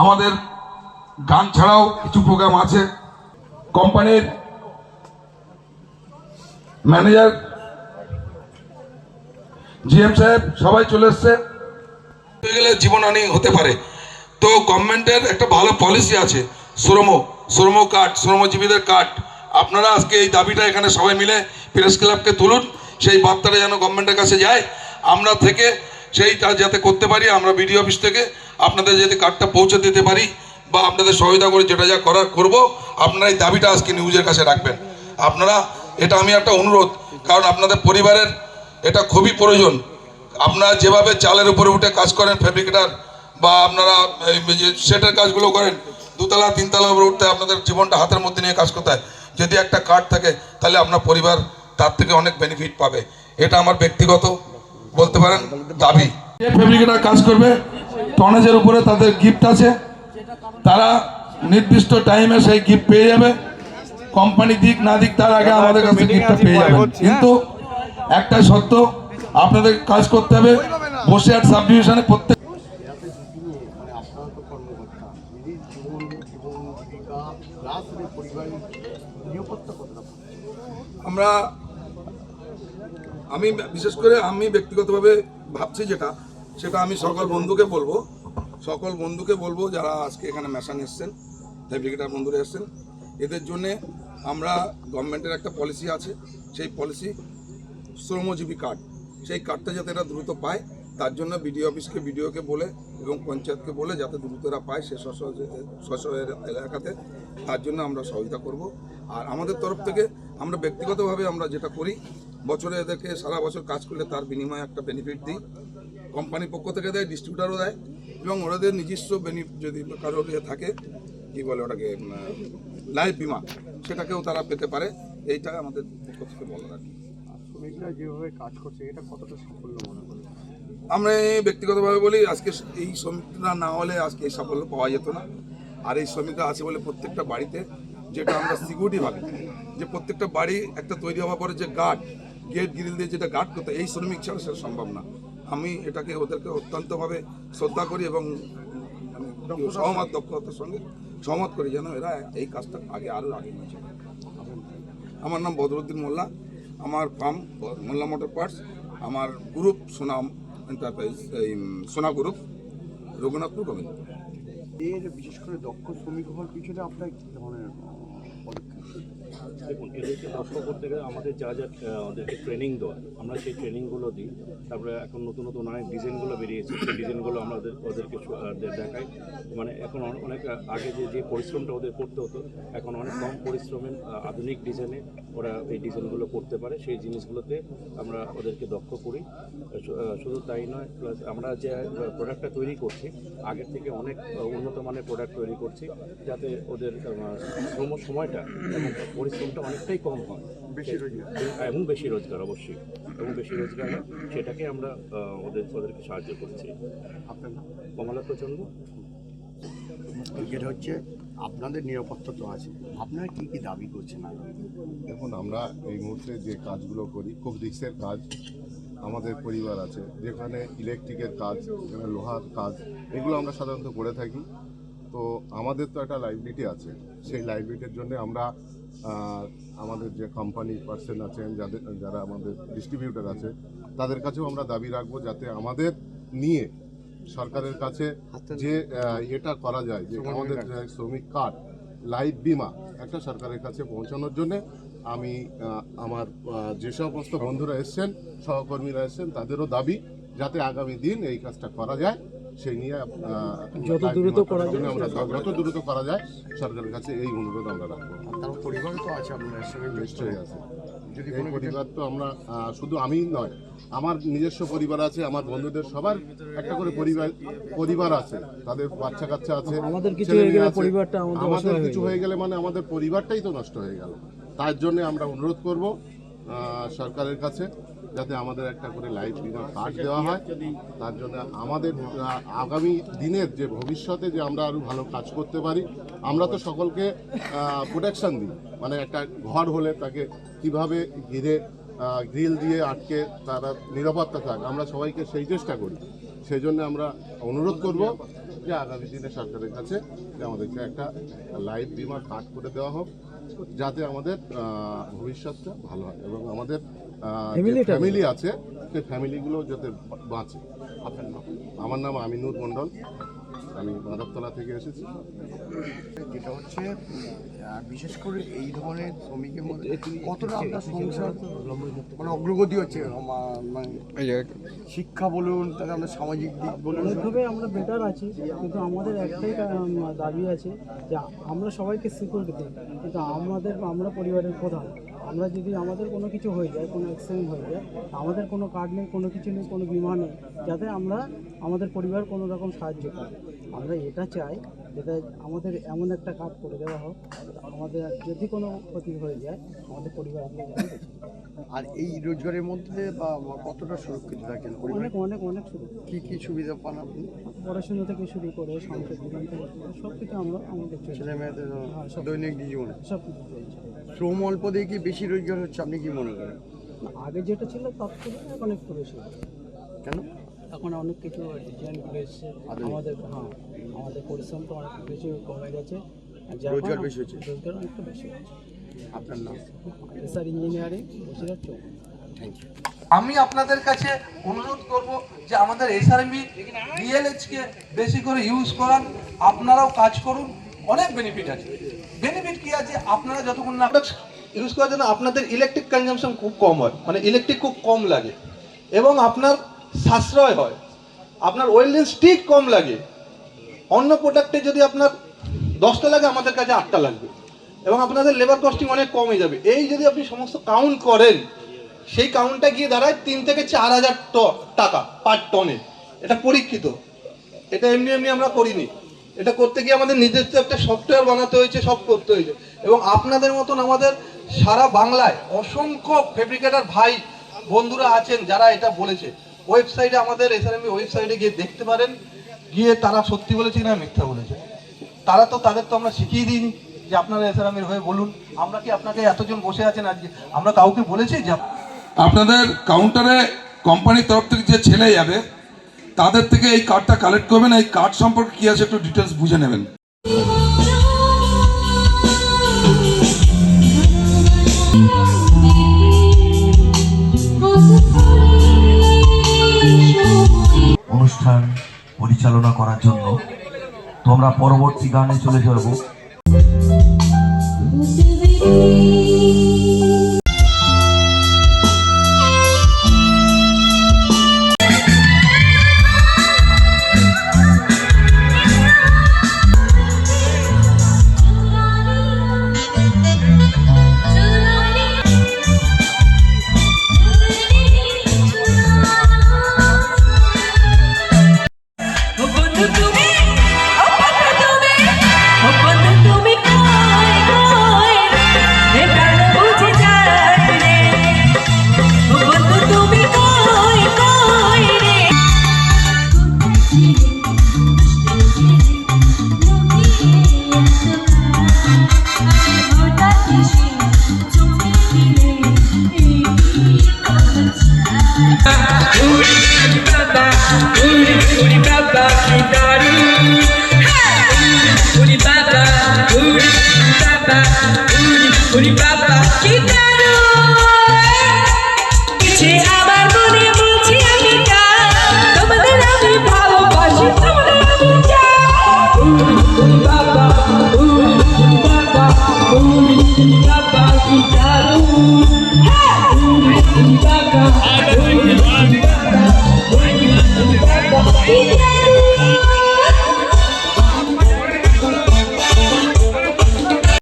আমাদের গান ছাড়াও কিছু প্রোগ্রাম আছে। কোম্পানির ম্যানেজার জিএম সাহেব, সবাই চলে এসছে। গেলে জীবনহানি হতে পারে। তো গভর্নমেন্টের একটা ভালো পলিসি আছে। শ্রম শ্রম কার্ড শ্রমজীবীদের কার্ড আপনারা আজকে এই দাবিটা এখানে সবাই মিলে প্রেস ক্লাবকে তুলুন। সেই বার্তাটা যেন গভর্নমেন্টের কাছে যায়। আমরা থেকে সেইটা যাতে করতে পারি, আমরা বিডিও অফিস থেকে। আপনাদের যদি কার্ডটা পৌঁছে দিতে পারি বা আপনাদের সহায়তা করে যেটা যা করার করব, আপনারা এই দাবিটা আজকে নিউজের কাছে রাখবেন। আপনারা, এটা আমি একটা অনুরোধ, কারণ আপনাদের পরিবারের এটা খুবই প্রয়োজন। আপনারা যেভাবে চালের উপরে উঠে কাজ করেন ফেব্রিকেটার বা আপনারা সেটের কাজগুলো করেন, দুতলা, তিনতলা উপরে উঠতে আপনাদের জীবনটা হাতের মধ্যে নিয়ে কাজ করতে হয়। যদি একটা কার্ড থাকে, তাহলে আপনার পরিবার তার থেকে অনেক বেনিফিট পাবে। এটা আমার ব্যক্তিগত বলতে পারেন দাবি। ফেব্রিকেটার কাজ করবে টনেজের উপরে তাদের গিফট আছে। তারা নির্দিষ্ট টাইমে সেই গিফট পেয়ে যাবে। কোম্পানি দিক না দিক, তার আগে আমাদের কাছে গিফটটা পেয়ে যাবে কিন্তু একটা সত্য, আপনাদের কাজ করতে হবে। বসে আর সাব ডিভিশনে প্রত্যেক আমরা, আমি বিশেষ করে আমি ব্যক্তিগতভাবে ভাবছি যেটা, সেটা আমি সকল বন্ধুকে বলব। সকল বন্ধুকে বলব যারা আজকে এখানে মেশান এসছেন ফেব্রিকেটার বন্ধুরা এসছেন, এদের জন্যে আমরা গভর্নমেন্টের একটা পলিসি আছে, সেই পলিসি শ্রমজীবী কার্ড সেই কার্ডটা যাতে এরা দ্রুত পায়, তার জন্য বিডিও অফিসকে বিডিওকে বলে এবং পঞ্চায়েতকে বলে যাতে দ্রুত এরা পায় সে স্ব স্ব এলাকাতে, তার জন্য আমরা সহায়তা করব। আর আমাদের তরফ থেকে আমরা ব্যক্তিগতভাবে আমরা যেটা করি, বছরে এদেরকে সারা বছর কাজ করলে তার বিনিময়ে একটা বেনিফিট দিই। কোম্পানির পক্ষ থেকে দেয় ডিস্ট্রিবিউটারও দেয়। এবং ওদের নিজস্ব বেনি যদি কারোর ইয়ে থাকে কি বলে ওটাকে লাইফ বিমা সেটাকেও তারা পেতে পারে। এইটা আমাদের পক্ষ থেকে বলার আর কি। শ্রমিকরা যেভাবে কাজ করছে এটা কতটা সাফল্য মনে আমরা ব্যক্তিগতভাবে বলি আজকে এই শ্রমিকরা না হলে আজকে এই সাফল্য পাওয়া যেত না। আর এই শ্রমিকরা আছে বলে প্রত্যেকটা বাড়িতে যেটা আমরা সিকিউরিটি ভাবি যে প্রত্যেকটা বাড়ি একটা তৈরি হওয়ার পরে যে গার্ড গেট গ্রিল দিয়ে যেটা গার্ড করতে এই শ্রমিক ছাড়া সেটা সম্ভব না। আমি এটাকে ওদেরকে অত্যন্তভাবে শ্রদ্ধা করি এবং মানে সহমত দক্ষতার সঙ্গে সহমত করি যেন এরা এই কাজটা আগে আরও আগে নিয়ে চলে। আমার নাম বদরুদ্দিন মোল্লা। আমার ফার্ম মোল্লা মোটর পার্টস। আমার গ্রুপ সোনাম এন্টারপ্রাইজ এই সোনা গ্রুপ রঘুনাথপুর গোবিন্দ। এর বিশেষ করে দক্ষ শ্রমিক হওয়ার পিছনে আপনার কি ধরনের দেখুন, এদেরকে দক্ষ করতে গেলে আমাদের যা যা ওদেরকে ট্রেনিং দেওয়া আমরা সেই ট্রেনিংগুলো দিই, তারপরে এখন নতুন নতুন অনেক ডিজাইনগুলো বেরিয়েছে। সেই ডিজাইনগুলো আমরা ওদের, ওদেরকে দেখাই। মানে এখন অনেক আগে যে যে পরিশ্রমটা ওদের করতে হতো, এখন অনেক কম পরিশ্রমে আধুনিক ডিজাইনে ওরা এই ডিজাইনগুলো করতে পারে। সেই জিনিসগুলোতে আমরা ওদেরকে দক্ষ করি। শুধু তাই নয় প্লাস আমরা যে প্রোডাক্টটা তৈরি করছি, আগের থেকে অনেক উন্নত মানের প্রোডাক্ট তৈরি করছি, যাতে ওদের সময়টা এবং পরিশ্রমটা অনেকটাই কম হয়। বেশি রোজগার। এবং বেশি রোজগার অবশ্যই। এবং বেশি রোজগার হয় সেটাকে আমরা ওদের ওদেরকে সাহায্য করছি। আপনার? কমলা প্রচণ্ড। যেটা হচ্ছে আপনাদের নিরাপত্তা তো আছে। আপনারা কি কি দাবি করছেন দেখুন আমরা এই মুহূর্তে যে কাজগুলো করি খুব রিক্সের কাজ আমাদের পরিবার আছে যেখানে ইলেকট্রিকের কাজ যেখানে লোহার কাজ এগুলো আমরা সাধারণত করে থাকি। তো আমাদের তো একটা লাইবিলিটি আছে। সেই লাইবিলিটির জন্য আমরা আমাদের যে কোম্পানি পার্সন আছেন যাদের যারা আমাদের ডিস্ট্রিবিউটার আছে তাদের কাছেও আমরা দাবি রাখব যাতে আমাদের নিয়ে সরকারের কাছে যে এটা করা যায় যে আমাদের শ্রমিক কার্ড লাইফ বিমা একটা সরকারের কাছে পৌঁছানোর জন্য আমি আমার যে সমস্ত বন্ধুরা এসছেন সহকর্মীরা এসছেন তাদেরও দাবি যাতে আগামী দিন এই কাজটা করা যায়। সেই নিয়ে যত দ্রুত করা জন্য যায় আমরা যত দ্রুত করা যায় সরকারের কাছে এই অনুরোধ আমরা রাখব। তার পরিবার তো আছে আপনার সঙ্গে নিশ্চয়ই আছে। এই পরিবার তো আমরা শুধু আমি নয় আমার নিজস্ব পরিবার আছে আমার বন্ধুদের সবার একটা করে পরিবার পরিবার আছে। তাদের বাচ্চা কাচ্চা আছে আমাদের কিছু হয়ে গেলে পরিবারটা আমাদের কিছু হয়ে গেলে মানে আমাদের পরিবারটাই তো নষ্ট হয়ে গেল। তার জন্য আমরা অনুরোধ করব সরকারের কাছে। যাতে আমাদের একটা করে লাইফ বিমা কার্ড দেওয়া হয়। তার জন্য আমাদের আগামী দিনের যে ভবিষ্যতে যে আমরা আরও ভালো কাজ করতে পারি, আমরা তো সকলকে প্রোটেকশান দিই। মানে একটা ঘর হলে তাকে কীভাবে ঘিরে গ্রিল দিয়ে আটকে তারা নিরাপত্তা থাক। আমরা সবাইকে সেই চেষ্টা করি। সেই জন্য আমরা অনুরোধ করব যে আগামী দিনে সরকারের কাছে যে আমাদেরকে একটা লাইফ বিমা কার্ড করে দেওয়া হোক, যাতে আমাদের ভবিষ্যৎটা ভালো হয় এবং আমাদের ফ্যামিলি আছে সেই ফ্যামিলিগুলো যাতে বাঁচে। আমার নাম আমিনুর মণ্ডল। আমি মাধবতলা থেকে এসেছি। যেটা হচ্ছে বিশেষ করে এই ধরনের শ্রমিকের মধ্যে কতটা আপনার সংসার মানে অগ্রগতি হচ্ছে? মানে শিক্ষা বলুন তাহলে আমরা সামাজিক দিক বলুন। অনেকভাবে আমরা বেটার আছি কিন্তু আমাদের একটাই দাবি আছে যে আমরা সবাইকে সিকিউরিটি দিই কিন্তু আমাদের আমরা পরিবারের প্রধান আমরা যদি আমাদের কোনো কিছু হয়ে যায় কোনো অ্যাক্সিডেন্ট হয়ে যায় আমাদের কোনো কার্ড নেই কোনো কিছু নেই কোনো বিমা নেই যাতে আমরা আমাদের পরিবার কোনো রকম সাহায্য পাই আমরা এটা চাই যেটা আমাদের এমন একটা কাজ করে দেওয়া হোক আমাদের যদি কোনো ক্ষতি হয়ে যায় আমাদের বেঁচে আর এই রোজগারের মধ্যে বা কতটা সুরক্ষিত থাকেন পরিবার অনেক অনেক অনেক সুবিধা কি কি সুবিধা পান আপনি? পড়াশোনা থেকে শুরু করে সংসার জীবন থেকে সব কিছু আমরা আমাদের ছেলে মেয়েদের হ্যাঁ। দৈনিক জীবনে। সব কিছু শ্রম অল্প দিয়ে কি বেশি রোজগার হচ্ছে আপনি কি মনে করেন? আগে যেটা ছিল তার থেকে অনেক বেশি। কেন? এখন অনেক কিছু ডিজাইনগুলো এসছে। আমাদের হ্যাঁ আমাদের পরিশ্রম তো অনেক বেশি কমে গেছে। রোজগার বেশি হচ্ছে। রোজগার অনেকটা বেশি হচ্ছে। আপনার নাম? স্যার ইঞ্জিনিয়ারিং বসিরহাট চৌক থ্যাংক ইউ আমি আপনাদের কাছে অনুরোধ করব যে আমাদের এসআরএমবি ডিএলএইচকে বেশি করে ইউজ করান। আপনারাও কাজ করুন। অনেক বেনিফিট আছে। বেনিফিট কি আছে? আপনারা যতক্ষণ না ইউজ করার জন্য আপনাদের ইলেকট্রিক কনজামশন খুব কম হয়। মানে ইলেকট্রিক খুব কম লাগে। এবং আপনার সাশ্রয় হয়। আপনার ওয়েলনেস স্টিক কম লাগে। অন্য প্রোডাক্টে যদি আপনার দশটা লাগে, আমাদের কাছে আটটা লাগবে। এবং আপনাদের লেবার কস্টিং অনেক কমে যাবে। এই যদি আপনি সমস্ত কাউন্ট করেন, সেই কাউন্টটা গিয়ে দাঁড়ায় তিন থেকে চার হাজার টাকা পার টনে এটা পরীক্ষিত। এটা এমনি এমনি আমরা করিনি। এটা করতে গিয়ে আমাদের নিজস্ব একটা সফটওয়্যার বানাতে হয়েছে, সব করতে হয়েছে। এবং আপনাদের মতন আমাদের সারা বাংলায় অসংখ্য ফেব্রিকেটার ভাই, বন্ধুরা আছেন যারা এটা বলেছে। ওয়েবসাইটে আমাদের এসআরএমবি ওয়েবসাইটে গিয়ে দেখতে পারেন, গিয়ে তারা সত্যি বলেছে না মিথ্যা বলেছে। তারা তো, তাদের তো আমরা শিখিয়ে দিইনি যে আপনারা এসআরএমের হয়ে বলুন। আমরা কি আপনাকে এতজন বসে আছেন আজকে? আমরা কাউকে বলেছি যে আপনাদের কাউন্টারে কোম্পানির তরফ থেকে যে ছেলে যাবে, তাদের থেকে এই কার্ডটা কালেক্ট করবেন। এই কার্ড সম্পর্কে কি আছে একটু ডিটেলস বুঝে নেবেন। পরিচালনা করার জন্য তোমরা পরবর্তী গানে চলে যাব।